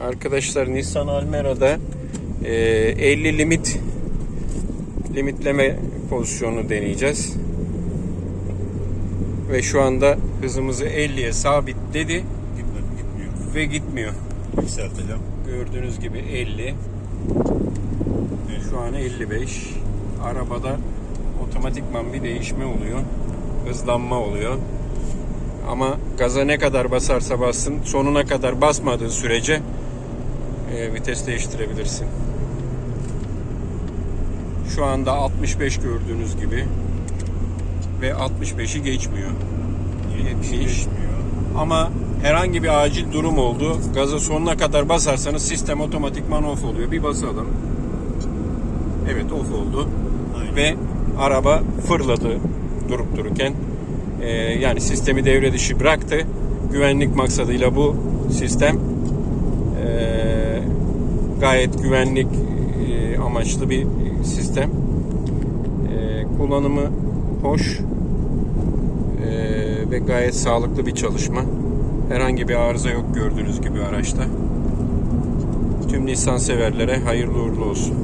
Arkadaşlar Nissan Almera'da e, 50 limit limitleme pozisyonu deneyeceğiz. Ve şu anda hızımızı 50'ye sabitledi Gitmedi, gitmiyor. ve gitmiyor. Yükselteceğim. Gördüğünüz gibi 50. Şu an 55. Arabada otomatikman bir değişme oluyor. Hızlanma oluyor. Ama gaza ne kadar basarsa bassın sonuna kadar basmadığı sürece e, vites değiştirebilirsin. Şu anda 65 gördüğünüz gibi ve 65'i geçmiyor. 70 Geçmiyor. ama herhangi bir acil durum oldu. Gaza sonuna kadar basarsanız sistem otomatikman off oluyor. Bir basalım. Evet off oldu. Aynen. Ve araba fırladı durup dururken. Ee, yani sistemi devre dışı bıraktı. Güvenlik maksadıyla bu sistem ee, gayet güvenlik ee, amaçlı bir sistem. Ee, kullanımı hoş ee, ve gayet sağlıklı bir çalışma. Herhangi bir arıza yok gördüğünüz gibi araçta. Tüm Nissan severlere hayırlı uğurlu olsun.